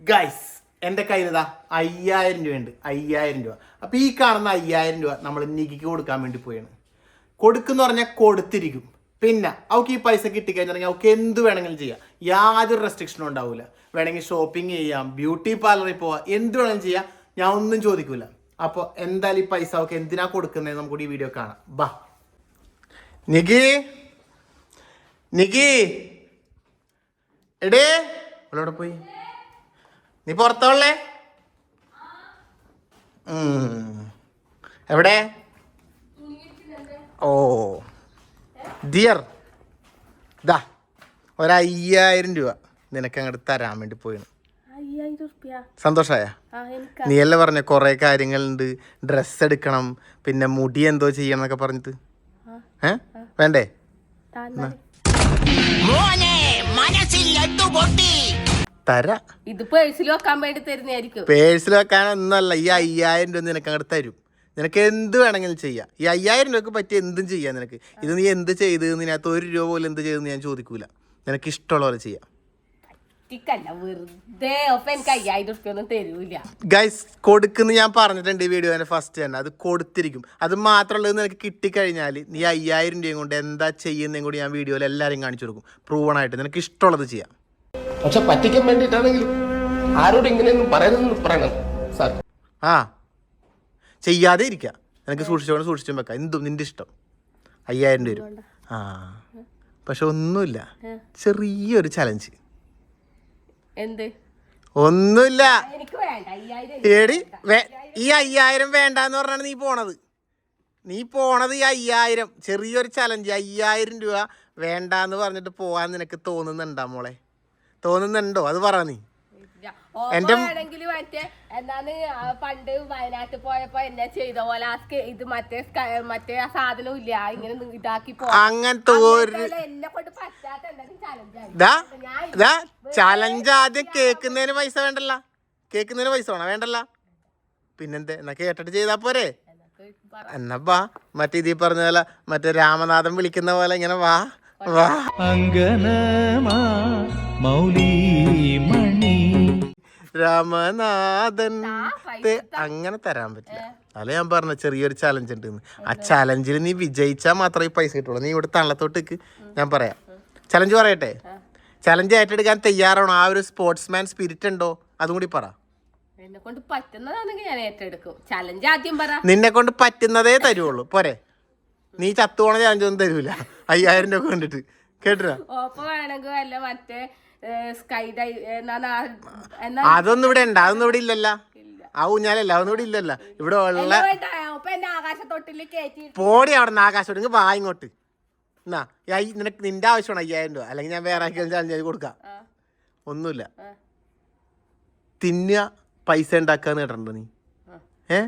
Guys എന്റെ കയ്യിലിതാ അയ്യായിരം രൂപയുണ്ട്. അയ്യായിരം രൂപ. അപ്പോൾ ഈ കാണുന്ന അയ്യായിരം രൂപ നമ്മൾ നികിക്ക് കൊടുക്കാൻ വേണ്ടി പോയാണ് കൊടുക്കുന്ന പറഞ്ഞാൽ കൊടുത്തിരിക്കും. പിന്നെ അവൾക്ക് ഈ പൈസ കിട്ടിക്കഴിഞ്ഞാൽ അവൾക്ക് എന്ത് വേണമെങ്കിലും ചെയ്യാം. യാതൊരു റെസ്ട്രിക്ഷനും ഉണ്ടാവില്ല വേണമെങ്കിൽ ഷോപ്പിംഗ് ചെയ്യാം ബ്യൂട്ടി പാർലറിൽ പോവാം എന്ത് വേണമെങ്കിലും ചെയ്യാം. ഞാൻ ഒന്നും ചോദിക്കില്ല അപ്പോൾ എന്തായാലും ഈ പൈസ അവൾക്ക് എന്തിനാ കൊടുക്കുന്നത് നമുക്ക് ഈ വീഡിയോ കാണാം. ബാ. നികി? നികി? എടേ അവളവിടെ പോയി? നീ പുറത്തോളേ. എവിടെ? ഓ. ഡിയർ ദാ ഒരയ്യായിരം രൂപ നിനക്ക് അങ്ങോട്ട് തരാൻ വേണ്ടി പോയിന്. സന്തോഷായ? നീ അല്ലേ പറഞ്ഞ കുറെ കാര്യങ്ങളുണ്ട്. ഡ്രസ്സ് എടുക്കണം പിന്നെ മുടി എന്തോ ചെയ്യണം എന്നൊക്കെ പറഞ്ഞിട്ട്. ഏ? വേണ്ടേ? താന്നാൽ. തരാ. ഇത് പേഴ്സിൽ വെക്കാൻ വേണ്ടി തരുന്നതായിരിക്കും. പേഴ്സിൽ വെക്കാനൊന്നല്ല ഈ അയ്യായിരം രൂപ നിനക്ക് അങ്ങോട്ട് തരും. നിനക്ക് എന്ത് വേണമെങ്കിലും ചെയ്യാം. ഈ അയ്യായിരം രൂപക്ക് പറ്റി എന്തും ചെയ്യാം നിനക്ക്. ഇത് നീ എന്ത് ചെയ്ത് ഇതിനകത്ത് ഒരു രൂപ പോലും എന്ത് ചെയ്തെന്ന് ഞാൻ ചോദിക്കൂല. നിനക്ക് ഇഷ്ടമുള്ള പോലെ ചെയ്യാം. ഗൈസ് കൊടുക്കുന്ന ഞാൻ പറഞ്ഞിട്ടുണ്ട് ഈ വീഡിയോ ഫസ്റ്റ് തന്നെ. അത് കൊടുത്തിരിക്കും. അത് മാത്രമുള്ളത് നിനക്ക് കിട്ടിക്കഴിഞ്ഞാൽ നീ അയ്യായിരം രൂപയും കൊണ്ട് എന്താ ചെയ്യുന്നതും കൂടി ഞാൻ വീഡിയോയിൽ എല്ലാവരും കാണിച്ചു കൊടുക്കും. പ്രൂവണായിട്ട് നിനക്ക് ഇഷ്ടമുള്ളത് ചെയ്യാം. പക്ഷെ പറ്റിക്കാൻ വേണ്ടിയിട്ടാണെങ്കിലും ആരോട് ഇങ്ങനെയൊന്നും പറയുന്നു പറയണം സാർ. ആ ചെയ്യാതെ ഇരിക്കാം. നിനക്ക് സൂക്ഷിച്ചോണ്ട് സൂക്ഷിച്ചും വെക്കാം. എന്തും നിന്റെ ഇഷ്ടം. അയ്യായിരം രൂപ വരും. ആ പക്ഷെ ഒന്നുമില്ല. ചെറിയൊരു ചലഞ്ച് എന്ത്? ഒന്നുമില്ല. എനിക്ക് ഏടി വേ- ഈ അയ്യായിരം വേണ്ടെന്ന് പറഞ്ഞാണ് നീ പോണത്. നീ പോണത് ഈ അയ്യായിരം. ചെറിയൊരു ചലഞ്ച് അയ്യായിരം രൂപ വേണ്ടാന്ന് പറഞ്ഞിട്ട് പോവാൻ നിനക്ക് തോന്നുന്നുണ്ടാ മോളെ? തോന്നുന്നുണ്ടോ? അത് പറ നീ. എന്റെ എന്നാണ് പണ്ട് വയനാട്ടിൽ പോയപ്പോ എന്നെ ചെയ്ത പോലെ ഇത് മറ്റേ മറ്റേ ആ സാധനവും ഇല്ല. ഇങ്ങനെ ഇതാക്കി അങ്ങനത്തെ ഒരു ചലഞ്ച് ആദ്യം കേക്കുന്നതിന് പൈസ വേണ്ടല്ല. കേക്കുന്നതിന് പൈസ വേണം? വേണ്ടല്ല. പിന്നെന്തേ? എന്നാ കേട്ടിട്ട് ചെയ്താ പോരെ. എന്നാ വാ. മറ്റേ ഇതീ പറഞ്ഞ പോലെ മറ്റേ രാമനാഥൻ വിളിക്കുന്ന പോലെ ഇങ്ങനെ വാ. രാമനാഥൻ. അങ്ങനെ തരാൻ പറ്റില്ല. അല്ല ഞാൻ പറഞ്ഞ ചെറിയൊരു ചലഞ്ച് ഉണ്ട് ആ ചലഞ്ചിൽ നീ വിജയിച്ചാൽ മാത്രമേ ഈ പൈസ കിട്ടുള്ളൂ. നീ ഇവിടെ തള്ളത്തോട്ടേക്ക് ഞാൻ പറയാം. ചലഞ്ച് പറയട്ടെ? ചലഞ്ച് ഏറ്റെടുക്കാൻ തയ്യാറാണോ? ആ ഒരു സ്പോർട്സ്മാൻ സ്പിരിറ്റ് ഉണ്ടോ? അതും കൂടി പറ. എന്നെ കൊണ്ട് പറ്റുന്നതാണെങ്കിൽ ഞാൻ ഏറ്റെടുക്കും. ചലഞ്ച് ആദ്യം പറ. നിന്നെ കൊണ്ട് പറ്റുന്നതേ തരുള്ളൂ. പോരെ. നീ ചത്തുപോണ ചലഞ്ച് ഒന്നും തരൂല. അയ്യായിരം രൂപ കണ്ടിട്ട്. കേട്ടോ ഓപ്പോ വേണമെങ്കിൽ വല്ല മറ്റേ സ്കൈ അതൊന്നും ഇവിടെ ഉണ്ട്. അതൊന്നും ഇവിടെ ഇല്ലല്ല. ആ ഊഞ്ഞാലല്ല. അതൊന്നും ഇവിടെ ഇല്ലല്ല. ഇവിടെ ഉള്ള പോടി അവിടെ നിന്ന് ആകാശം ഇങ്ങ് വാ ഇങ്ങോട്ട്. എന്നാ നിനക്ക് നിന്റെ ആവശ്യമാണ് അയ്യായിരം രൂപ. അല്ലെങ്കിൽ ഞാൻ വേറെ ചാലഞ്ച് ചെയ്ത് കൊടുക്കാം. ഒന്നുമില്ല. തിന്നുക പൈസ ഉണ്ടാക്കാന്ന് കേട്ടിട്ടുണ്ടോ നീ? ആ.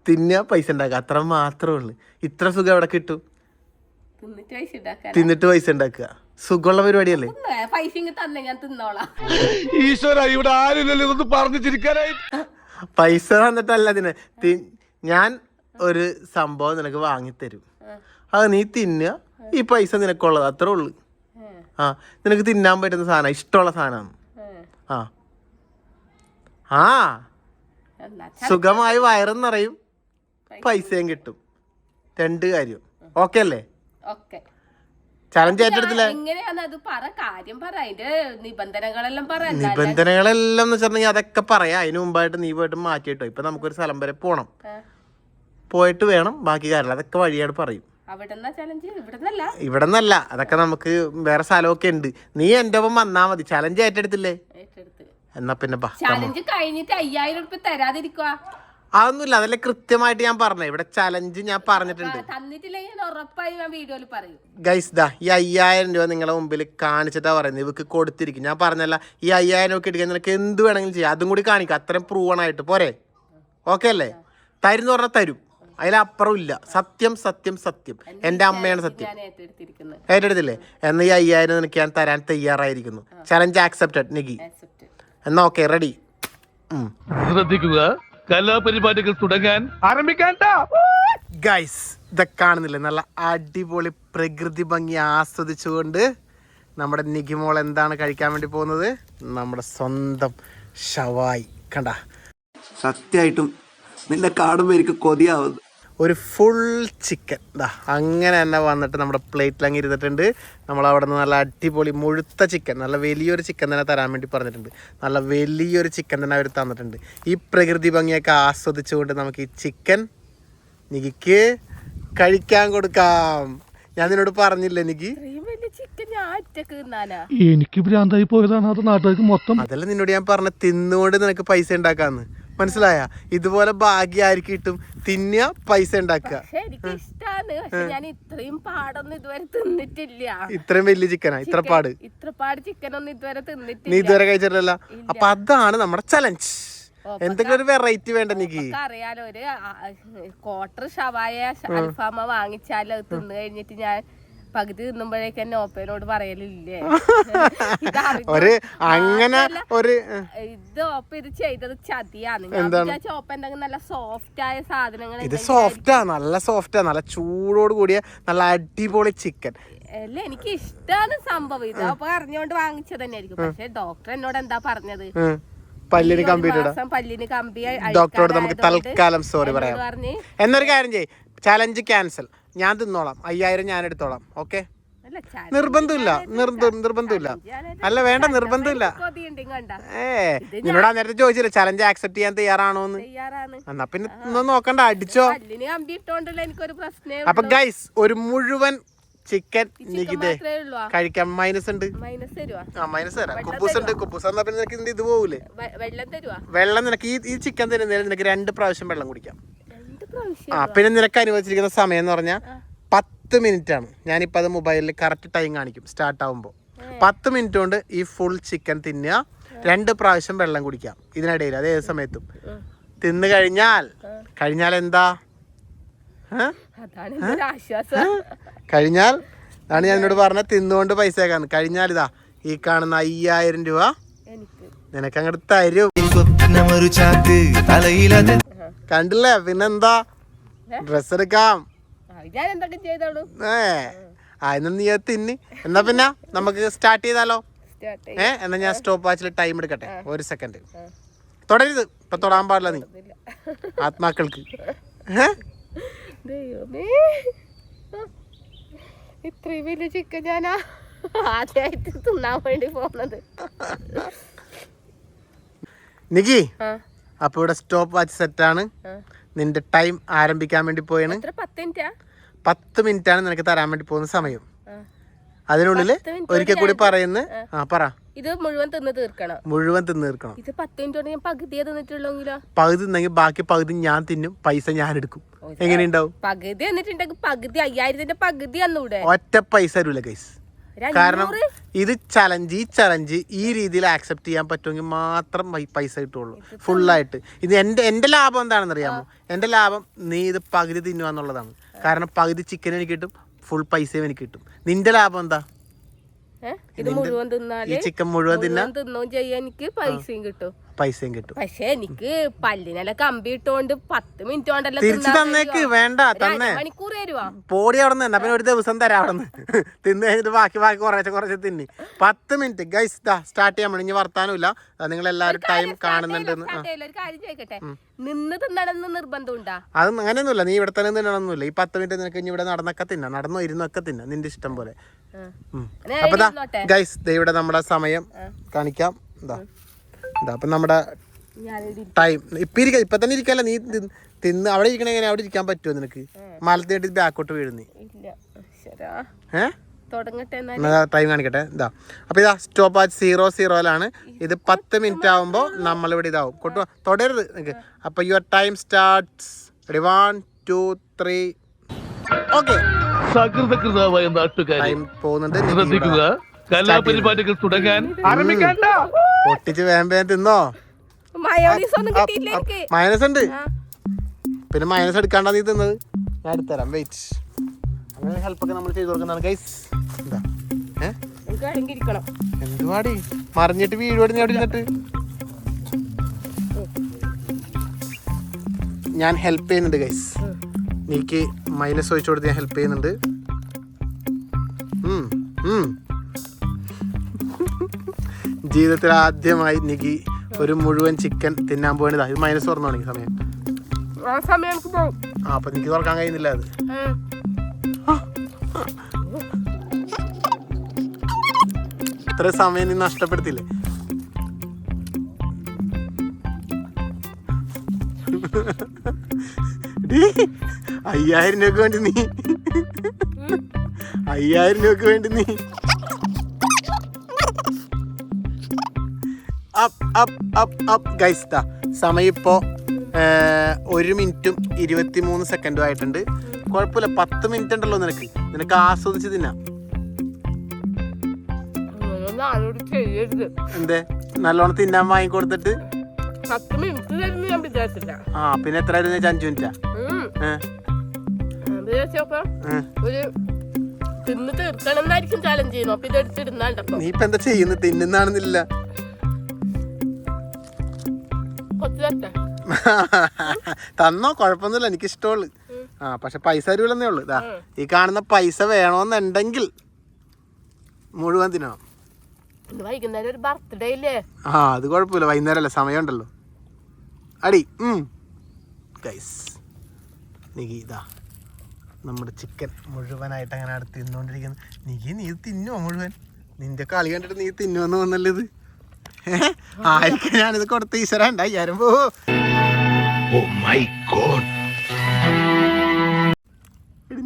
ഏ തിന്നുക പൈസ ഉണ്ടാക്കുക. അത്ര മാത്രമേ ഉള്ളൂ. ഇത്ര സുഖം എവിടെ കിട്ടും? തിന്നിട്ട് പൈസ ഉണ്ടാക്കുക. സുഖമുള്ള പരിപാടിയല്ലേ? പൈസ ഞാൻ തിന്നോളാം. ഈശ്വര ഇവിടെ ആരും ഇതൊന്ന് പറഞ്ഞു ചിരിക്കാനായിട്ട്. പൈസ തന്നിട്ടല്ല അതിന് ഞാൻ ഒരു സംഭവം നിനക്ക് വാങ്ങിത്തരും. അത് നീ തിന്നുക ഈ പൈസ നിനക്കുള്ളത്. അത്രേ ഉള്ളു. ആ. നിനക്ക് തിന്നാൻ പറ്റുന്ന സാധനം ഇഷ്ടമുള്ള സാധനമാണ് ആ. ആ. സുഖമായി വയറും നിറയും. പൈസയും കിട്ടും. രണ്ട് കാര്യം. ഓക്കെ അല്ലേ? ഓക്കെ ചലഞ്ച് ഏറ്റെടുത്തില്ല? അത് പറ കാര്യം പറ അതിന്റെ നിബന്ധനകളെല്ലാം പറ. നിബന്ധനകളെല്ലാം എന്ന് വെച്ചിട്ടുണ്ടെങ്കിൽ അതൊക്കെ പറയാം. അതിന് മുമ്പായിട്ട് നീ പോയിട്ട് മാറ്റിയിട്ടോ. ഇപ്പൊ നമുക്കൊരു സ്ഥലം വരെ പോണം. പോയിട്ട് വേണം. ബാക്കി കാര്യങ്ങൾ. അതൊക്കെ വഴിയാട് പറയും. ഇവിടെ നിന്നല്ല അതൊക്കെ നമുക്ക് വേറെ സ്ഥലമൊക്കെ ഉണ്ട്. നീ എന്റെ ഒപ്പം വന്നാ മതി. ചലഞ്ച് ഏറ്റെടുത്തില്ലേ? ഏറ്റെടുത്ത്. എന്നാ പിന്നെ ചലഞ്ച് കഴിഞ്ഞിട്ട് അയ്യായിരം ഉറുപ്പ തരാതിരിക്കുക അതൊന്നുമില്ല അതല്ല കൃത്യമായിട്ട് ഞാൻ പറഞ്ഞു ഇവിടെ ചലഞ്ച് ഞാൻ പറഞ്ഞിട്ടുണ്ട്. തന്നിട്ടില്ലെങ്കിൽ ഞാൻ ഉറപ്പായി ഞാൻ വീഡിയോയിൽ പറയും. ഗൈസ് ദാ ഈ അയ്യായിരം രൂപ നിങ്ങളെ മുമ്പിൽ കാണിച്ചിട്ടാ പറയുന്നത്. ഇവക്ക് കൊടുത്തിരിക്കും. ഞാൻ പറഞ്ഞല്ല ഈ അയ്യായിരം രൂപ എടുക്കാൻ നിനക്ക് എന്ത് വേണമെങ്കിലും ചെയ്യാം. അതും കൂടി കാണിക്കുക അത്രയും പ്രൂവണായിട്ട് പോരെ? ഓക്കെ അല്ലേ? തരും പറഞ്ഞാൽ തരും. അതിലപ്പുറം ഇല്ല. സത്യം സത്യം സത്യം. എന്റെ അമ്മയാണ് സത്യം. ഏറ്റെടുത്തില്ലേ? എന്നാ ഈ അയ്യായിരം നിനക്ക് ഞാൻ തരാൻ തയ്യാറായിരിക്കുന്നു. ചലഞ്ച് ആക്സെപ്റ്റഡ് നികി. എന്നാ ഓക്കെ റെഡി ശ്രദ്ധിക്കുക. കലാപരിപാടികൾ തുടങ്ങാൻ ആരംഭിക്കാൻ ഗൈസ് ഇതൊക്കെ കാണുന്നില്ലേ? നല്ല അടിപൊളി പ്രകൃതി ഭംഗി ആസ്വദിച്ചുകൊണ്ട് നമ്മുടെ നിഖിമോൾ എന്താണ് കഴിക്കാൻ വേണ്ടി പോകുന്നത്? നമ്മുടെ സ്വന്തം ഷവായി. കണ്ട? സത്യമായിട്ടും നിന്നെ കാണുമ്പോൾ എനിക്ക് കൊതിയാവുന്നു. ഒരു ഫുൾ ചിക്കൻ ദാ അങ്ങനെ തന്നെ വന്നിട്ട് നമ്മുടെ പ്ലേറ്റിൽ അങ്ങ് ഇരുന്നിട്ടുണ്ട്. നമ്മൾ അവിടെ നിന്ന് നല്ല അടിപൊളി മുഴുത്ത ചിക്കൻ നല്ല വലിയൊരു ചിക്കൻ തന്നെ തരാൻ വേണ്ടി പറഞ്ഞിട്ടുണ്ട്. നല്ല വലിയൊരു ചിക്കൻ തന്നെ അവർ തന്നിട്ടുണ്ട്. ഈ പ്രകൃതി ഭംഗിയൊക്കെ ആസ്വദിച്ചുകൊണ്ട് നമുക്ക് ഈ ചിക്കൻ നികിക്ക് കഴിക്കാൻ കൊടുക്കാം. ഞാൻ നിന്നോട് പറഞ്ഞില്ല എനിക്ക് എനിക്ക് ഭ്രാന്തായി പോയതാണ് അത് നാട്ടുകാർക്ക് മൊത്തം. അതല്ല നിന്നോട് ഞാൻ പറഞ്ഞ തിന്നുകൊണ്ട് നിനക്ക് പൈസ ഉണ്ടാക്കാന്ന്. മനസ്സിലായ? ഇതുപോലെ ഭാഗ്യം ആർക്ക് കിട്ടും. തിന്നുക പൈസ ഉണ്ടാക്കുക. ഞാൻ ഇത്രയും പാടൊന്നും ഇതുവരെ തിന്നിട്ടില്ല. ഇത്രയും വലിയ ചിക്കനാ? ഇത്ര പാട് ഇത്ര പാട് ചിക്കൻ ഒന്നും ഇതുവരെ നീ ഇതുവരെ കഴിച്ചിട്ടില്ല അപ്പൊ അതാണ് നമ്മുടെ ചലഞ്ച് എന്തെങ്കിലും ഒരു വെറൈറ്റി വേണ്ട എനിക്ക് അറിയാലോ ഒരു ക്വാർട്ടർ ഷവായ അൽഫാമ വാങ്ങിച്ചാൽ അത് തിന്നു കഴിഞ്ഞിട്ട് ഞാൻ പകുതി തിന്നുമ്പോഴേക്ക് തന്നെ ഓപ്പനോട് പറയലില്ലേ? ഒരു അങ്ങനെ ഒരു ഇത് ഓപ്പ ഇത് ചെയ്തത് ചതിയാണ്. ഓപ്പ എന്തെങ്കിലും നല്ല സോഫ്റ്റ് ആയ സാധനങ്ങൾ ഇത് സോഫ്റ്റാ നല്ല സോഫ്റ്റാ നല്ല ചൂടോട് കൂടിയ നല്ല അടിപൊളി ചിക്കൻ. അല്ല എനിക്ക് ഇഷ്ടമാണ് സംഭവം. ഇത് അപ്പൊ അറിഞ്ഞോണ്ട് വാങ്ങിച്ചത് തന്നെയായിരിക്കും. പക്ഷെ ഡോക്ടർ എന്നോട് എന്താ പറഞ്ഞത്? പല്ലിന് ഒരു പല്ലിന് കമ്പി ഡോക്ടറോട് നമുക്ക് തൽക്കാലം സോറി പറയാം. എന്നൊരു കാര്യം ചെയ്യ്. ചലഞ്ച് ക്യാൻസൽ ഞാൻ തിന്നോളാം. അയ്യായിരം ഞാൻ എടുത്തോളാം. ഓക്കെ? നിർബന്ധമില്ല. നിർബന്ധമില്ല. അല്ല വേണ്ട നിർബന്ധമില്ല. ഏ നിന്നോട് നേരത്തെ ചോദിച്ചില്ല ചലഞ്ച് ആക്സെപ്റ്റ് ചെയ്യാൻ തയ്യാറാണോ. എന്ന് എന്നാ പിന്നെ ഒന്നും നോക്കണ്ട അടിച്ചോ? അപ്പൊ ഗൈസ് ഒരു മുഴുവൻ ചിക്കൻ നികിതേ കഴിക്കാൻ മൈനസ് ഉണ്ട്. ആ മൈനസ് തരാം. കുബൂസ് ഉണ്ട് കുബൂസ് എന്നാ പിന്നെ നിനക്ക് ഇത് പോകൂലേ വെള്ളം നിനക്ക് ഈ ചിക്കൻ തരുന്നതിന് നിനക്ക് രണ്ട് പ്രാവശ്യം വെള്ളം കുടിക്കാം. ആ പിന്നെ നിനക്ക് അനുവദിച്ചിരിക്കുന്ന സമയം എന്ന് പറഞ്ഞാൽ പത്ത് മിനിറ്റ് ആണ് ഞാനിപ്പോൾ അത് മൊബൈലിൽ കറക്റ്റ് ടൈം കാണിക്കും സ്റ്റാർട്ട് ആകുമ്പോൾ പത്ത് മിനിറ്റ് കൊണ്ട് ഈ ഫുൾ ചിക്കൻ തിന്നുക രണ്ട് പ്രാവശ്യം വെള്ളം കുടിക്കാം ഇതിനിടയിൽ അത് ഏത് സമയത്തും. തിന്നു കഴിഞ്ഞാൽ കഴിഞ്ഞാൽ എന്താ? കഴിഞ്ഞാൽ അതാണ് ഞാൻ എന്നോട് പറഞ്ഞ തിന്നുകൊണ്ട് പൈസ ആക്കാന്ന് കഴിഞ്ഞാൽ ഇതാ ഈ കാണുന്ന അയ്യായിരം രൂപ നിനക്ക് അങ്ങോട്ട് തരും. സ്വപ്നമൊരു ചാക്ക് തലയിലത് കണ്ടില്ലേ? പിന്നെന്താ? ഡ്രസ് എടുക്കാം. ഏ അതിനൊന്നും നീ തിന്ന്. എന്നാ പിന്നെ നമുക്ക് സ്റ്റാർട്ട് ചെയ്താലോ? സ്റ്റാർട്ട് ഏ എന്നാ ഞാൻ സ്റ്റോപ്പ് വാച്ചിൽ ടൈം എടുക്കട്ടെ? ഒരു സെക്കൻഡ് തുടരുത് ഇപ്പൊ തൊടാൻ പാടില്ല നീ. ആത്മാക്കൾക്ക്. ഇത്രയും വലിയ ചിക്കൻ ഞാനാ. ആദ്യമായിട്ട് തിന്നാൻ വേണ്ടി പോകുന്നത് നിക്കി അപ്പൊ ഇവിടെ സ്റ്റോപ്പ് വാച്ച് സെറ്റ് ആണ് നിന്റെ ടൈം ആരംഭിക്കാൻ വേണ്ടി പോയാണ് പത്ത് മിനിറ്റാ ആണ് നിനക്ക് തരാൻ വേണ്ടി പോകുന്ന സമയം. അതിനുള്ളിൽ ഒരിക്കൽ കൂടി പറയുന്ന ആ. പറ. ഇത് മുഴുവൻ തിന്ന് തീർക്കണം. മുഴുവൻ തിന്ന് തീർക്കണം. ഇത് പത്ത് മിനിറ്റ് കൊണ്ട് ഞാൻ പകുതിയെ തിന്നിട്ടുള്ളെങ്കിലോ? പകുതി തിന്നെങ്കിൽ ബാക്കി പകുതി ഞാൻ തിന്നും പൈസ ഞാൻ എടുക്കും. എങ്ങനെയുണ്ടാവും? പകുതി എന്നിട്ടുണ്ടെങ്കിൽ പകുതി അയ്യായിരത്തിന്റെ പകുതി അന്നൂടെ ഒറ്റ പൈസ തരൂല ഗൈസ് ഒരു കാരണം ഇത് ചലഞ്ച് ഈ ചലഞ്ച് ഈ രീതിയിൽ ആക്സെപ്റ്റ് ചെയ്യാൻ പറ്റുമെങ്കിൽ മാത്രം പൈസ കിട്ടുള്ളൂ ഫുള്ളായിട്ട് ഇത് എന്റെ എന്റെ ലാഭം എന്താണെന്ന് അറിയാമോ? എന്റെ ലാഭം നീ ഇത് പകുതി തിന്നുക എന്നുള്ളതാണ്. കാരണം പകുതി ചിക്കൻ എനിക്ക് കിട്ടും ഫുൾ പൈസയും എനിക്ക് കിട്ടും. നിന്റെ ലാഭം എന്താ? ഇത് മുഴുവൻ ഈ ചിക്കൻ മുഴുവൻ തിന്നാ? മുഴുവൻ തിന്നോ ചെയ്യാൻ എനിക്ക് പൈസയും കിട്ടും. പൈസയും കിട്ടും. പക്ഷെ എനിക്ക് പല്ലിനെല്ലാം കമ്പി ഇട്ടോണ്ട് പത്ത് മിനിറ്റ് കൊണ്ടല്ലോ തിരിച്ചു തന്നേക്ക് വേണ്ട തന്നെ. മണിക്കൂർ തരുവാ. പോടി അവിടെ നിന്ന് പിന്നെ ഒരു ദിവസം തരാം അവിടെ നിന്ന് തിന്ന് കഴിഞ്ഞിട്ട് ബാക്കി ബാക്കി കുറച്ച് കുറച്ച് തിന്നി. പത്ത് മിനിറ്റ്. ഗൈസ് സ്റ്റാർട്ട് ചെയ്യാൻ ഇനി വർത്താനുമില്ല നിങ്ങൾ എല്ലാവരും ടൈം കാണുന്നുണ്ടെന്ന്. ഒരു കാര്യം ചോദിക്കട്ടെ? നിന്ന് തിന്നണമെന്ന് നിർബന്ധമുണ്ടാ? അത് അങ്ങനെയൊന്നുമില്ല. നീ ഇവിടെ തന്നെ തിന്നണമെന്നില്ല. ഈ പത്ത് മിനിറ്റ് നിനക്ക് ഇനി ഇവിടെ നടന്നൊക്കെ തിന്ന. നടന്നോ ഇരുന്നൊക്കെ തിന്ന. നിന്റെ ഇഷ്ടം പോലെ. അപ്പൊ ദാ. ഗൈസ് ഇവിടെ നമ്മുടെ സമയം കാണിക്കാം. എന്താ എന്താ അപ്പം നമ്മുടെ ടൈം ഇപ്പം ഇരിക്ക ഇപ്പൊ തന്നെ ഇരിക്കല്ല? നീ തിന്ന് അവിടെ ഇരിക്കണ എങ്ങനെ? അവിടെ ഇരിക്കാൻ പറ്റുമോ നിനക്ക്? മലത്തേട്ട് ബാക്കോട്ട് വീഴുന്നേ. ഇല്ല. ശരാ. ഏഹ് തുടങ്ങട്ടെ എന്നാൽ ടൈം കാണിക്കട്ടെ. ഇതാ അപ്പൊ ഇതാ സ്റ്റോപ്പ് ആ സീറോ സീറോയിലാണ് ഇത് പത്ത് മിനിറ്റ് ആവുമ്പോൾ നമ്മളിവിടെ ഇതാവും. കൊട്ടു തുടരുത് നിങ്ങക്ക് അപ്പൊ your time starts ready one two three okay time പോകുന്നുണ്ട് ശ്രദ്ധിക്കുക. ഇവിടെ. കലാപരിപാടികൾ തുടങ്ങാൻ. ആരംഭിക്കണ്ട. പൊട്ടിച്ച് വേമ്പേ തിന്നോ? മയോണീസ് ഒന്നും കിട്ടിയില്ല എനിക്ക്. മൈനസ് ഉണ്ട്. പിന്നെ മൈനസ് എടുക്കാണ്ടാ നീ തിന്നത്? ഞാൻ എടുത്തരാം വെയിറ്റ് അങ്ങനെ ഹെൽപ്പൊക്കെ നമ്മൾ ചെയ്തു കൊടുക്കുന്നതാണ് ഗൈസ് എന്താ? എന്തുവാടി? മറിഞ്ഞിട്ട് വീഴുവാടി ഞാൻ ഇരുന്നിട്ട്. ഞാൻ ഹെൽപ്പ് ചെയ്യുന്നുണ്ട് ഗൈസ് നീക്ക് മൈനസ് ഒഴിച്ചു കൊടുത്ത് ഞാൻ ഹെൽപ്പ് ചെയ്യുന്നുണ്ട്. ഉം, ഉം. ജീവിതത്തിൽ ആദ്യമായി നികി ഒരു മുഴുവൻ ചിക്കൻ തിന്നാൻ പോയതാ ഇത് മൈനസ് തുറന്നു തുടങ്ങി സമയം. ആ അപ്പൊ എനിക്ക് തുറക്കാൻ കഴിയുന്നില്ല അത്. ഇത്ര സമയം നീ നഷ്ടപ്പെടുത്തില്ലേ അയ്യായിരം രൂപക്ക് വേണ്ടി നീ. അയ്യായിരം രൂപക്ക് വേണ്ടി നീ. അപ്പ് അപ്പ് അപ്പ് ഗൈസ് ദാ സമയം ഇപ്പോൾ ഒരു മിനിറ്റും ഇരുപത്തി മൂന്ന് സെക്കൻഡും ആയിട്ടുണ്ട്. കുഴപ്പമില്ല പത്ത് മിനിറ്റ് ഉണ്ടല്ലോ നിനക്ക്. നിനക്ക് ആസ്വദിച്ച് തിന്നാം. എന്തേ? നല്ലോണം തിന്നാൻ വാങ്ങിക്കൊടുത്തിട്ട്? ആ പിന്നെ എത്ര ആയിരുന്നു അഞ്ചു മിനിറ്റാ? നീ ഇപ്പൊ എന്താ ചെയ്യുന്നത് തിന്നുന്നാണെന്നില്ല. തന്നോ കുഴപ്പമൊന്നുമില്ല. എനിക്ക് ഇഷ്ടമുള്ളു ആ പക്ഷെ പൈസ തരൂലെന്നേ ഉള്ളു. ഇതാ ഈ കാണുന്ന പൈസ വേണമെന്നുണ്ടെങ്കിൽ മുഴുവൻ തിന്നണം. വൈകുന്നേരം ഒരു ബർത്ത്ഡേ ഇല്ലേ? ആ അത് കുഴപ്പമില്ല. വൈകുന്നേരം അല്ലേ സമയമുണ്ടല്ലോ. അടി ഗൈസ് നികി ഇതാ നമ്മുടെ ചിക്കൻ മുഴുവനായിട്ട് അങ്ങനെ അവിടെ തിന്നുകൊണ്ടിരിക്കുന്നു നികി നീ തിന്നോ മുഴുവൻ? നിന്റെ കളി കണ്ടിട്ട് നീ തിന്നുവെന്ന് വന്നല്ലേ ഇത്? ആയിരിക്കും ഞാനിത് കൊടുത്ത ഈശ്വര ഉണ്ടായിരം പോ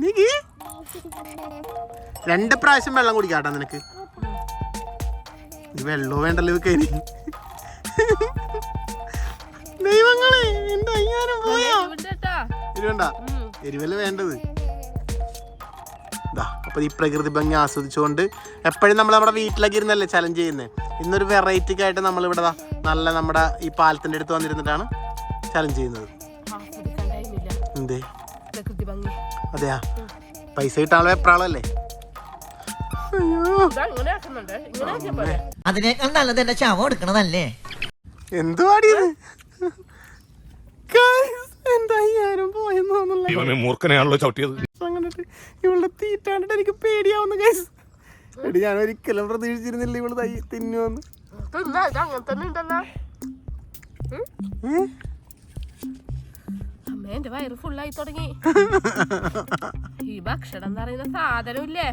നികി രണ്ട് പ്രാവശ്യം വെള്ളം കുടിക്കാട്ടാ നിനക്ക്. വെള്ളവും വേണ്ടല്ലോ ഇവക്ക്. ദൈവങ്ങളെ എന്താ അയ്യായിരം പോയാ. എരിവണ്ട എരിവല്ല വേണ്ടത്? ദാ, അപ്പൊ ഈ പ്രകൃതി ഭംഗി ആസ്വദിച്ചുകൊണ്ട് എപ്പോഴും നമ്മൾ നമ്മുടെ വീട്ടിലൊക്കെ ഇരുന്നല്ലേ ചലഞ്ച് ചെയ്യുന്നത് ഇന്നൊരു വെറൈറ്റിക്ക് ആയിട്ട് നമ്മൾ ഇവിടെ നല്ല നമ്മുടെ ഈ പാലത്തിന്റെ അടുത്ത് വന്നിരുന്നിട്ടാണ് ചലഞ്ച് ചെയ്യുന്നത്. എന്തേ? അതെയാ? പൈസ കിട്ടാനുള്ള എപ്രാളല്ലേ അതിനേക്കാൾ നല്ലത് എന്റെ ചാവ എടുക്കണതല്ലേ? എന്തുവാടിയത് മൂർഖനെയാണല്ലോ ചവിട്ടിയത്. ഇവളുടെ തീറ്റാണ്ടിട്ട് എനിക്ക് പേടിയാവുന്നു ഗൈസ് എടി ഞാൻ ഒരിക്കലും പ്രതീക്ഷിച്ചിരുന്നില്ല ഇവൾ തൈ തിന്നുവന്ന്. അങ്ങനെ തന്നെ ഉണ്ടല്ലോ. എന്റെ വയറ് ഫുള്ളായി തുടങ്ങി. ഈ ഭക്ഷണം എന്ന് പറയുന്ന സാധനമില്ലേ?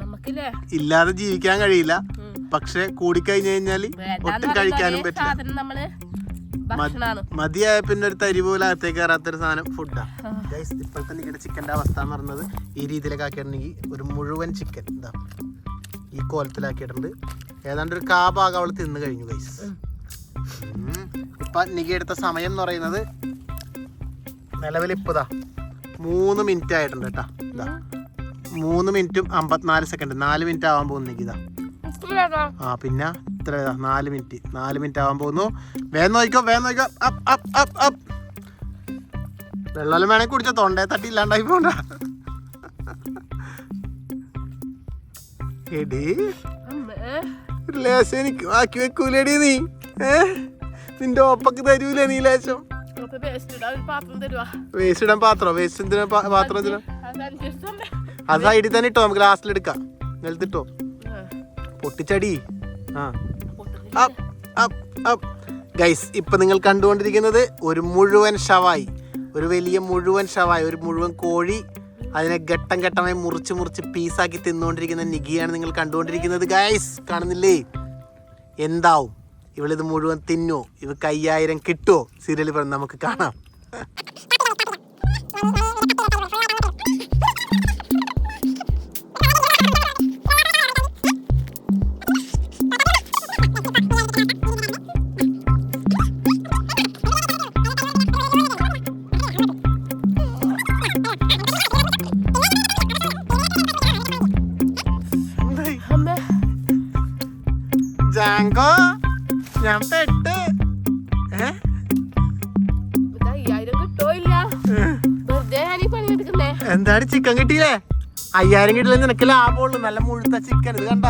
നമുക്കില്ലേ? ഇല്ലാതെ ജീവിക്കാൻ കഴിയില്ല. പക്ഷെ കൂടിക്കഴിഞ്ഞു കഴിഞ്ഞാൽ ഒട്ടും കഴിക്കാനും പറ്റില്ല. സാധനം നമ്മൾ മതിയായ പിന്നെ ഒരു തരി പോലെ അകത്തേക്ക് കയറാത്തൊരു സാധനം ഫുഡാ ഗൈസ് ഇപ്പോഴത്തെ നിങ്ങളുടെ ചിക്കന്റെ അവസ്ഥ എന്ന് പറയുന്നത് ഈ രീതിയിലൊക്കെ ആക്കിയിട്ടുണ്ടെങ്കിൽ ഒരു മുഴുവൻ ചിക്കൻ ഇതാ. ഈ കോലത്തിലാക്കിയിട്ടുണ്ട്. ഏതാണ്ട് ഒരു കാ ഭാഗം അവൾ തിന്നു കഴിഞ്ഞു ഗൈസ് ഇപ്പൊ നികി എടുത്ത സമയം എന്ന് പറയുന്നത് നിലവിൽ ഇപ്പതാ. മൂന്ന് മിനിറ്റ് ആയിട്ടുണ്ട് കേട്ടാ. ഇതാ. മൂന്ന് മിനിറ്റും അമ്പത്തിനാല് സെക്കൻഡ് നാല് മിനിറ്റ് ആവാൻ പോകുന്നു നികിതാ ആ പിന്നെ ഇതാ? നാല് മിനിറ്റ്. നാല് മിനിറ്റ് ആവാൻ പോകുന്നു. വേഗം നോക്കിക്കോ വേഗം നോക്കിക്കോ. Up up up up. വെള്ളം വേണമെങ്കിൽ കുടിച്ച. തൊണ്ടേ തട്ടി ഇല്ലാണ്ടായി പോണ്ട. എടി. ലേശം എനിക്ക് ബാക്കി വെക്കൂലടി നീ. ഏ? നിന്റെ ഒപ്പക്ക് തരൂലേ നീ ലേശം. വേസ്റ്റ് ഇടാൻ പാത്രം വേസ്റ്റ് പാത്രം. എന്തിനാ പാത്രം എന്തിനാ? അത് സൈഡിൽ തന്നെ ഇട്ടോ. നമുക്ക് ലാസ്റ്റിൽ എടുക്കാം. നിലത്തിട്ടോ പൊട്ടിച്ചടി. ഗൈസ് ഇപ്പൊ നിങ്ങൾ കണ്ടുകൊണ്ടിരിക്കുന്നത് ഒരു മുഴുവൻ ഷവായി ഒരു വലിയ മുഴുവൻ ഷവായി ഒരു മുഴുവൻ കോഴി അതിനെ ഘട്ടം ഘട്ടമായി മുറിച്ച് മുറിച്ച് പീസാക്കി തിന്നുകൊണ്ടിരിക്കുന്ന നിഗിയാണ് നിങ്ങൾ കണ്ടുകൊണ്ടിരിക്കുന്നത്. ഗൈസ് കാണുന്നില്ലേ? എന്താവും? ഇവളിത് മുഴുവൻ തിന്നോ? ഇവ കയ്യായിരം കിട്ടുമോ സീരിയൽ പറഞ്ഞ് നമുക്ക് കാണാം. എന്താണ് ചിക്കൻ കിട്ടിയില്ലേ? അയ്യായിരം കിട്ടില്ല നിനക്ക് ലാഭമുള്ളൂ. നല്ല മുഴുത്ത ചിക്കൻ ഇത് കണ്ട?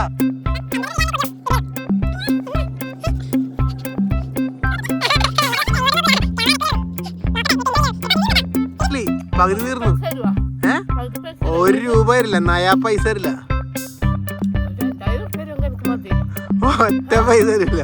പകുതി തീർന്നു. ഏ? ഒരു രൂപ വരില്ല നയാ പൈസ വരില്ല. ഒറ്റ പൈസ തരില്ല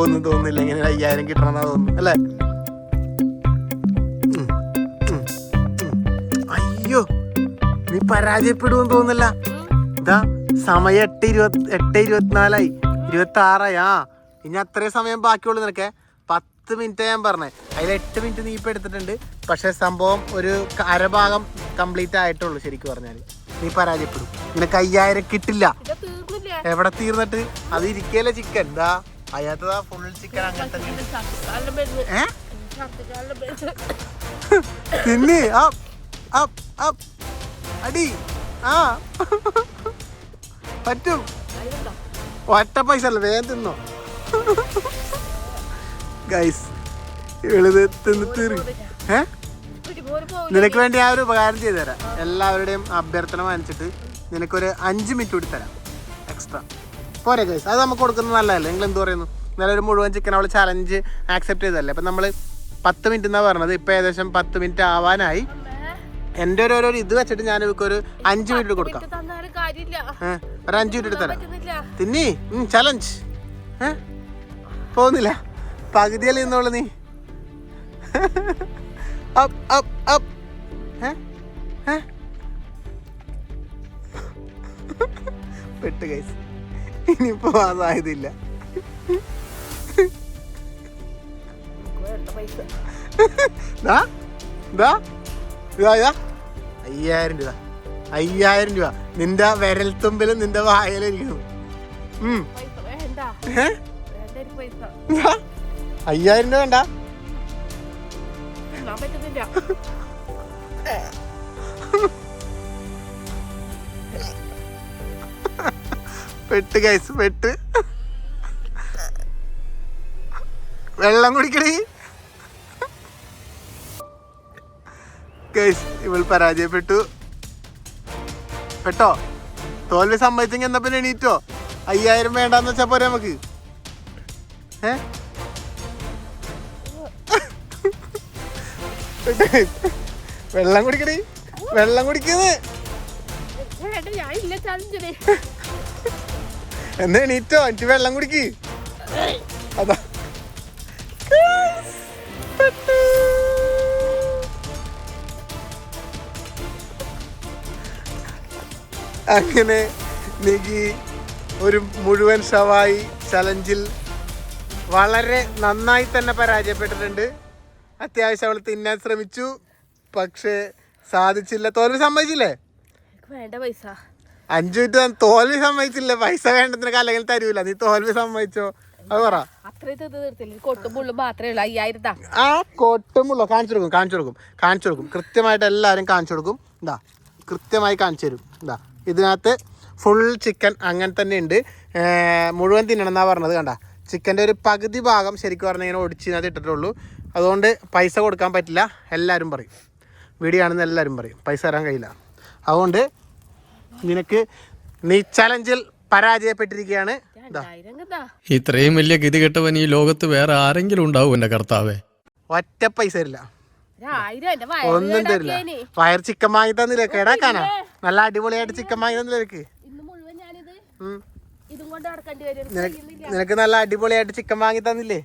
എളുപ്പമൊന്നും തോന്നുന്നില്ല. ഇങ്ങനെ അയ്യായിരം കിട്ടണമെന്നാ തോന്നുന്നു. അല്ലേ. അയ്യോ നീ പരാജയപ്പെടുമെന്ന് തോന്നുന്നില്ല. ഇതാ സമയം എട്ട് ഇരുപത്തി എട്ട് ഇരുപത്തിനാലായി. ഇരുപത്തി ആറായി ആ ഇനി അത്രയും സമയം ബാക്കിയുള്ളൂ നിനക്ക്. പത്ത് മിനിറ്റ് ഞാൻ പറഞ്ഞേ. അതിൽ എട്ട് മിനിറ്റ് നീ ഇപ്പം എടുത്തിട്ടുണ്ട്. പക്ഷെ സംഭവം ഒരു അരഭാഗം കംപ്ലീറ്റ് ആയിട്ടുള്ളൂ ശരിക്കും പറഞ്ഞാൽ നീ പരാജയപ്പെടും. നിനക്ക് അയ്യായിരം കിട്ടില്ല. എവിടെ തീർന്നിട്ട്? അത് ഇരിക്കല്ലേ ചിക്കൻ. എന്താ അയ്യാത്തതാ ഫുൾ ചിക്കൻ അങ്ങനത്തെ തിന്നി. അപ്പ് അപ്പ് അപ്പ് അടി. ആ. പറ്റും. ഒറ്റ പൈസ അല്ല വേഗം തിന്നോ. ഗൈസ് ഇവളിത് തിന്ന് തീർ ഏ? നിനക്ക് വേണ്ടി ആ ഒരു ഉപകാരം ചെയ്തു തരാം എല്ലാവരുടെയും അഭ്യർത്ഥന മാനിച്ചിട്ട് നിനക്കൊരു അഞ്ച് മിനിറ്റ് കൂടി തരാം. പോരെ ഗൈസ് അത് നമുക്ക് കൊടുക്കുന്നത് നല്ലതല്ലേ? നിങ്ങൾ എന്ത് പറയുന്നു? ഇന്നലെ ഒരു മുഴുവൻ ചിക്കൻ അവൾ ചലഞ്ച് ആക്സെപ്റ്റ് ചെയ്തല്ലേ അപ്പം നമ്മൾ പത്ത് മിനിറ്റ് എന്നാണ് പറഞ്ഞത്. ഇപ്പം ഏകദേശം പത്ത് മിനിറ്റ് ആവാനായി. എന്റെ ഒരു ഓരോ ഇത് വെച്ചിട്ട് ഞാൻ ഇവർക്ക് ഒരു അഞ്ച് മിനിറ്റ് കൊടുക്കാം. ഒരു അഞ്ച് മിനിറ്റ് തരാം തിന്നി ചലഞ്ച് പോകുന്നില്ല. പകുതിയല്ലേ നിന്നോളൂ നീ? അപ്പ് അപ്പ് അപ്പ് പെട്ട് കൈസ് ഇനിയിപ്പോ ആ സാധ്യതയില്ല. അയ്യായിരം രൂപ അയ്യായിരം രൂപ. നിന്റെ വിരൽത്തുമ്പിലും നിന്റെ വായലിരിക്കുന്നു. അയ്യായിരം രൂപ വേണ്ട. പെട്ട് ഗൈസ് പെട്ട്. വെള്ളം കുടിക്കണേ ഗൈസ് ഇവൾ പരാജയപ്പെട്ടു. പെട്ടോ തോൽവി സമ്മതിച്ചെങ്കിൽ എന്നാ പിന്നെ എണീറ്റോ? അയ്യായിരം വേണ്ടാന്ന് വെച്ചാ പോരെ നമുക്ക്. വെള്ളം കുടിക്കണേ വെള്ളം കുടിക്കുന്നത് എന്നാ എനിക്ക് വെള്ളം കുടിക്ക്. അതാ. അങ്ങനെ നികി ഒരു മുഴുവൻ സവായി ചലഞ്ചിൽ വളരെ നന്നായി തന്നെ പരാജയപ്പെട്ടിട്ടുണ്ട്. അത്യാവശ്യം അവൾ തിന്നാൻ ശ്രമിച്ചു. പക്ഷേ സാധിച്ചില്ല. തോൽവി സമ്മതിച്ചില്ലേ? വേണ്ട പൈസ. അഞ്ചു മിനിറ്റ് തോൽവി സമ്മതിച്ചില്ല. പൈസ വേണ്ടതിനൊക്കെ അല്ലെങ്കിൽ തരൂല. നീ തോൽവി സമ്മതിച്ചോ? അത് പറ. ആ കൊട്ടും കൊട്ടുമുള്ളോ കാണിച്ചു കൊടുക്കും കാണിച്ചു കൊടുക്കും കാണിച്ചു കൊടുക്കും. കൃത്യമായിട്ട് എല്ലാവരും കാണിച്ചു കൊടുക്കും. എന്താ കൃത്യമായി കാണിച്ചു തരും. എന്താ ഇതിനകത്ത് ഫുൾ ചിക്കൻ അങ്ങനെ തന്നെ ഉണ്ട്. മുഴുവൻ തിന്നണം എന്നാ പറഞ്ഞത് കണ്ട. ചിക്കന്റെ ഒരു പകുതി ഭാഗം ശരിക്കും പറഞ്ഞാൽ ഇങ്ങനെ ഒടിച്ചിനകത്ത് ഇട്ടിട്ടുള്ളൂ. അതുകൊണ്ട് പൈസ കൊടുക്കാൻ പറ്റില്ല. എല്ലാവരും പറയും. വീഡിയോ എല്ലാവരും പറയും. പൈസ തരാൻ കഴിയില്ല. അതുകൊണ്ട് നിനക്ക് നീ ചലഞ്ചിൽ പരാജയപ്പെട്ടിരിക്കുകയാണ്. ഇതാ ഇത്രയും വലിയ ഗതി കെട്ടവൻ ഈ ലോകത്ത് വേറെ ആരെങ്കിലും ഉണ്ടാവും എന്റെ കർത്താവേ. ഒറ്റ പൈസ തരില്ല എന്റെ ഒന്നും തരില്ല. വയർ ചിക്കൻ വാങ്ങി തന്നില്ലേ? കേടാക്കാനാ? നല്ല അടിപൊളിയായിട്ട് ചിക്കൻ വാങ്ങി തന്നില്ലേ നിനക്ക് നല്ല അടിപൊളിയായിട്ട് ചിക്കൻ വാങ്ങി തന്നില്ലേ?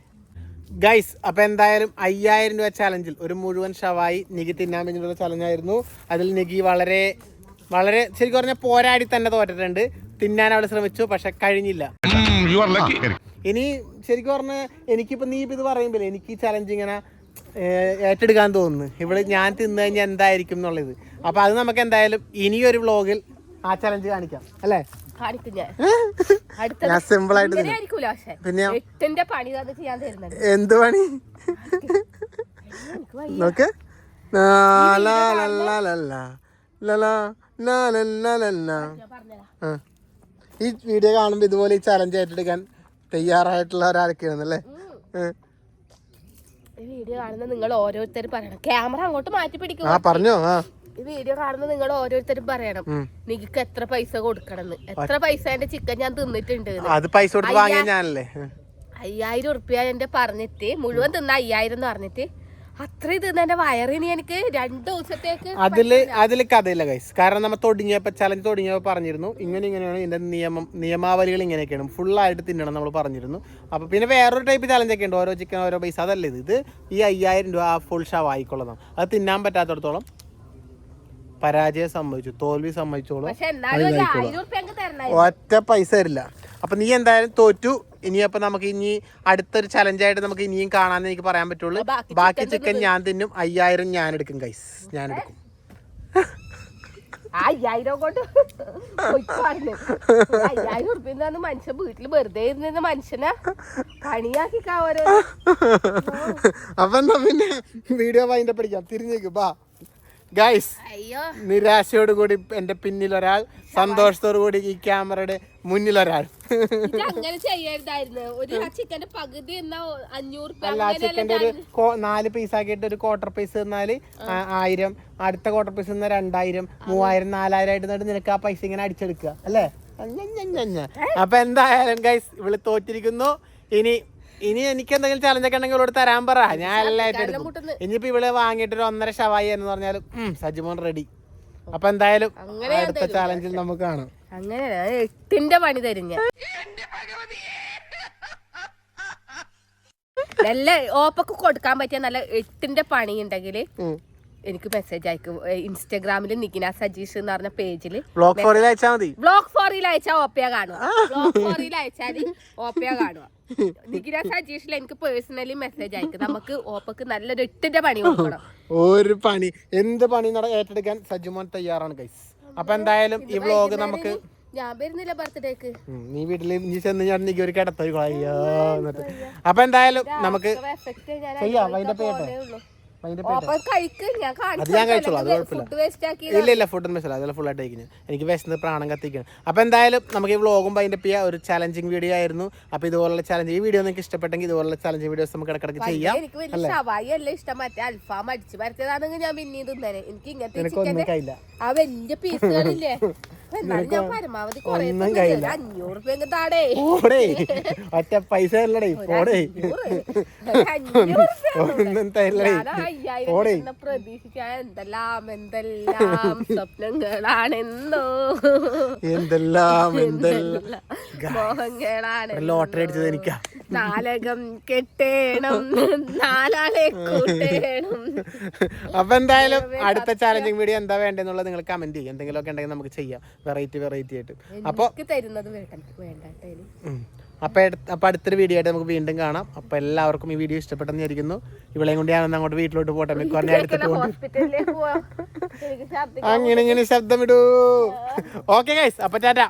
ഗൈസ് അപ്പൊ എന്തായാലും അയ്യായിരം രൂപ ചലഞ്ചിൽ ഒരു മുഴുവൻ ഷവായി നികി തിന്നാൻ വേണ്ടിയിട്ടുള്ള ചലഞ്ചായിരുന്നു. അതിൽ നികി വളരെ വളരെ ശരിക്കും പറഞ്ഞാൽ പോരാടി തന്നെ തോറ്റിട്ടുണ്ട്. തിന്നാൻ അവൾ ശ്രമിച്ചു പക്ഷെ കഴിഞ്ഞില്ല. ഇനി ശരിക്കും പറഞ്ഞാൽ എനിക്കിപ്പോൾ നീ ഇപ്പം ഇത് പറയുമ്പോൾ എനിക്ക് ഈ ചലഞ്ച് ഇങ്ങനെ ഏറ്റെടുക്കാൻ തോന്നുന്നു. ഇവിടെ ഞാൻ തിന്നു കഴിഞ്ഞാൽ എന്തായിരിക്കും എന്നുള്ളത്. അപ്പോൾ അത് നമുക്ക് എന്തായാലും ഇനിയൊരു വ്ളോഗിൽ ആ ചലഞ്ച് കാണിക്കാം. അല്ലേ? കാണിക്കും ഞാൻ അടുത്ത ഞാൻ സിമ്പിൾ ആയിട്ട് പിന്നെ എന്ത് പണി? നോക്ക്. ലാ, ലാ, ലാ, ലാ, ലാ, ഈ വീഡിയോ കാണുമ്പോൾ ഇതുപോലെ ഈ ചലഞ്ച് ഏറ്റെടുക്കാൻ തയ്യാറായിട്ടുള്ളവരാരൊക്കെയാണെന്നല്ലേ ഏ. ഈ വീഡിയോ കാണുന്ന നിങ്ങൾ ഓരോരുത്തരും പറയണം. ക്യാമറ അങ്ങോട്ട് മാറ്റി പിടിക്കും ആ പറഞ്ഞോ ആ. ഈ വീഡിയോ കാണുന്ന നിങ്ങൾ ഓരോരുത്തരും പറയണം. നിനക്ക് എത്ര പൈസ കൊടുക്കണം എത്ര പൈസേന്റെ ചിക്കൻ ഞാൻ തിന്നിട്ടുണ്ട് അത് പൈസ കൊടുത്ത് വാങ്ങിയ ഞാനല്ലേ? അയ്യായിരം ഉറുപ്പ്യ എന്റെ പറഞ്ഞിട്ട് മുഴുവൻ തിന്ന അയ്യായിരം എന്ന് പറഞ്ഞിട്ട് അത്ര ഇത് എന്റെ വയറിന് എനിക്ക് രണ്ട് ദിവസത്തേക്ക് അതിൽ അതിൽ കഥയില്ല ഗൈസ് കാരണം നമ്മൾ തുടങ്ങിയപ്പോ ചലഞ്ച് തുടങ്ങിയപ്പോ പറഞ്ഞിരുന്നു. ഇങ്ങനെ ഇങ്ങനെയാണ് ഇതിന്റെ നിയമം നിയമാവലികൾ ഇങ്ങനെയൊക്കെയാണ്. ഫുൾ ആയിട്ട് തിന്നണം നമ്മൾ പറഞ്ഞിരുന്നു. അപ്പൊ പിന്നെ വേറൊരു ടൈപ്പ് ചലഞ്ച് ഒക്കെ ഉണ്ട്. ഓരോ ചിക്കൻ ഓരോ പൈസ അതല്ല ഇത്? ഇത് ഈ അയ്യായിരം രൂപ ഫുൾ ഷവായിക്കൊള്ളതാണ് അത് തിന്നാൻ പറ്റാത്തടത്തോളം പരാജയം സംഭവിച്ചു തോൽവി സംഭവിച്ചോളൂ ഒറ്റ പൈസ തരില്ല. അപ്പൊ നീ എന്തായാലും തോറ്റു. ഇനിയപ്പോ നമുക്ക് ഇനി അടുത്തൊരു ചലഞ്ചായിട്ട് നമുക്ക് ഇനിയും കാണാൻ എനിക്ക് പറയാൻ പറ്റുള്ളൂ. ബാക്കി ചിക്കൻ ഞാൻ തിന്നും. അയ്യായിരം ഞാൻ എടുക്കും ഗൈസ് ഞാൻ എടുക്കും. അയ്യായിരം കൊണ്ട് പൊയ്ക്കാണ്. ഒരു അയ്യായിരം ഉറുപ്പ്യ മനുഷ്യൻ വീട്ടിൽ വെറുതെ ഇരുന്ന മനുഷ്യനെ പണിയാക്കിക്കാ ഓരോ അപ്പൊ എന്നാ പിന്നെ വീഡിയോ വൈൻഡപ്പ് അടിക്കാം. തിരിഞ്ഞേക്ക്. ബാ. ഗൈസ് നിരാശയോട് കൂടി എന്റെ പിന്നിൽ ഒരാൾ സന്തോഷത്തോടു കൂടി ഈ ക്യാമറയുടെ മുന്നിൽ ഒരാൾ അങ്ങനെ ചെയ്യരുതായിരുന്നു. ഒരു ചിക്കന്റെ പകുതി എന്നാ അഞ്ഞൂറ് ഉറുപ്പ്യ അല്ല അങ്ങനെയല്ലേ ഒരു നാല് പീസ് ആക്കിയിട്ട് ഒരു ക്വാർട്ടർ പീസ് തന്നാൽ ആയിരം. അടുത്ത ക്വാർട്ടർ പീസ് തന്നാൽ രണ്ടായിരം. മൂവായിരം നാലായിരം ആയിട്ട് നിനക്ക് ആ പൈസ ഇങ്ങനെ അടിച്ചെടുക്കുക അല്ലേ. അപ്പൊ എന്തായാലും ഗൈസ് ഇവൾ തോറ്റിരിക്കുന്നു. ഇനി ഇനി എനിക്ക് എന്തെങ്കിലും ചലഞ്ചൊക്കെ ഉണ്ടെങ്കിൽ ഇവിടെ തരാൻ പറ ഞാൻ എല്ലായിട്ട് എടുക്കും. ഇനിയിപ്പോ ഇവിടെ വാങ്ങിയിട്ട് ഒരു ഒന്നര ഷവായി എന്ന് പറഞ്ഞാലും സജിമോൻ റെഡി അപ്പൊ എന്തായാലും അടുത്ത. ചാലഞ്ചിൽ നമുക്ക് കാണാം അങ്ങനെ എട്ടിന്റെ പണി തരും ഞാൻ നല്ല ഓപ്പക്ക് കൊടുക്കാൻ പറ്റിയ നല്ല എട്ടിന്റെ പണി ഉണ്ടെങ്കിൽ. എനിക്ക് മെസ്സേജ് അയക്കും. ഇൻസ്റ്റാഗ്രാമിൽ നിഖിന സജീഷ് എന്ന് പറഞ്ഞ പേജിൽ ബ്ലോക്ക് ഫോറിൽ അയച്ചാൽ മതി. ബ്ലോക്ക് ഫോറിൽ അയച്ചാൽ ഓപ്പിയ കാണുക. ബ്ലോക്ക് ഫോറിൽ അയച്ചാൽ ഓപ്പിയ കാണുക. നിഖിന സജീഷിൽ എനിക്ക് പേഴ്സണലി മെസ്സേജ് അയക്കും. നമുക്ക് ഓപ്പക്ക് നല്ലൊരു എട്ടിന്റെ പണി കൊടുക്കണം. ഒരു പണി. എന്ത് പണി ഏറ്റെടുക്കാൻ സജിമോൻ തയ്യാറാണ് ഗൈസ് അപ്പൊ എന്തായാലും ഈ വ്ലോഗ് നമുക്ക് ഞാൻ വരുന്നില്ല ബർത്ത്ഡേക്ക് നീ വീട്ടിൽ നീ ചെന്ന് ഞാൻ ഒരു കിടത്തൊരു അയ്യോ അപ്പൊ എന്തായാലും നമുക്ക് ചെയ്യാം, അതിന്റെ ഞാൻ അത് ഞാൻ കഴിച്ചോളാം, അത് കുഴപ്പമില്ല. ഇല്ല ഇല്ല ഫുഡ് അതെല്ലാം കഴിക്കുന്നത് എനിക്ക് വിശന്ന് പ്രാണം കത്തിക്കണം. അപ്പൊ എന്തായാലും നമുക്ക് ഈ വ്ളോഗും അതിന്റെ പിയ ഒരു ചലഞ്ചിങ് വീഡിയോ ആയിരുന്നു. അപ്പൊ ഇതുപോലുള്ള ചലഞ്ച് ഈ വീഡിയോ നിങ്ങൾക്ക് ഇഷ്ടപ്പെട്ടെങ്കിൽ ഇതുപോലുള്ള ചലഞ്ച് വീഡിയോസ് നമുക്ക് ഇടക്കിടക്ക് ചെയ്യാം. ഷവായി അല്ല ഇഷ്ടം. മറ്റേ അൽഫാം അടിച്ചു പരത്തിയതാണെങ്കിൽ ഞാൻ തിന്നേനെ. എനിക്ക് ഇങ്ങനത്തെ ആ വലിയ പീസുകളില്ലേ ഒന്നും. കഴിയില്ല. ഓടേ ഒറ്റ പൈസ തരലടേ ഓടേ. ഒന്നും തരില്ലടേ. ഓടേ. പ്രതീക്ഷിക്കാൻ എന്തെല്ലാം എന്തെല്ലാം സ്വപ്നങ്ങളാണെന്നോ എന്തെല്ലാം എന്തെല്ലാം. മോഹങ്ങളാണ് ലോട്ടറി അടിച്ചത് എനിക്കാ. നാലകം കെട്ടേണം നാലാളെ കൂട്ടേണം. അപ്പൊ എന്തായാലും അടുത്ത ചാലഞ്ചിങ് വീഡിയോ എന്താ വേണ്ടെന്നുള്ളത് നിങ്ങൾ കമന്റ് ചെയ്യും. എന്തെങ്കിലുമൊക്കെ ഉണ്ടെങ്കിൽ നമുക്ക് ചെയ്യാം. വെറൈറ്റി വെറൈറ്റി ആയിട്ട്. അപ്പൊ തരുന്നത്. അപ്പൊ അപ്പൊ അടുത്തൊരു വീഡിയോ ആയിട്ട് നമുക്ക് വീണ്ടും കാണാം. അപ്പൊ എല്ലാവർക്കും ഈ വീഡിയോ ഇഷ്ടപ്പെട്ടെന്ന് വിചാരിക്കുന്നു. ഇവളെയും കൊണ്ട് ഞാൻ അങ്ങോട്ട് വീട്ടിലോട്ട് പോട്ടെ. മിക്കവാറും ഞാൻ എടുത്തിട്ട് ഹോസ്പിറ്റലിലേക്ക് പോവാ? എനിക്ക് ഛർദ്ദിക്കാൻ അങ്ങനെ ഇങ്ങനെ ശബ്ദം ഇടൂ ഓക്കെ ഗൈസ് അപ്പൊ ടാറ്റ.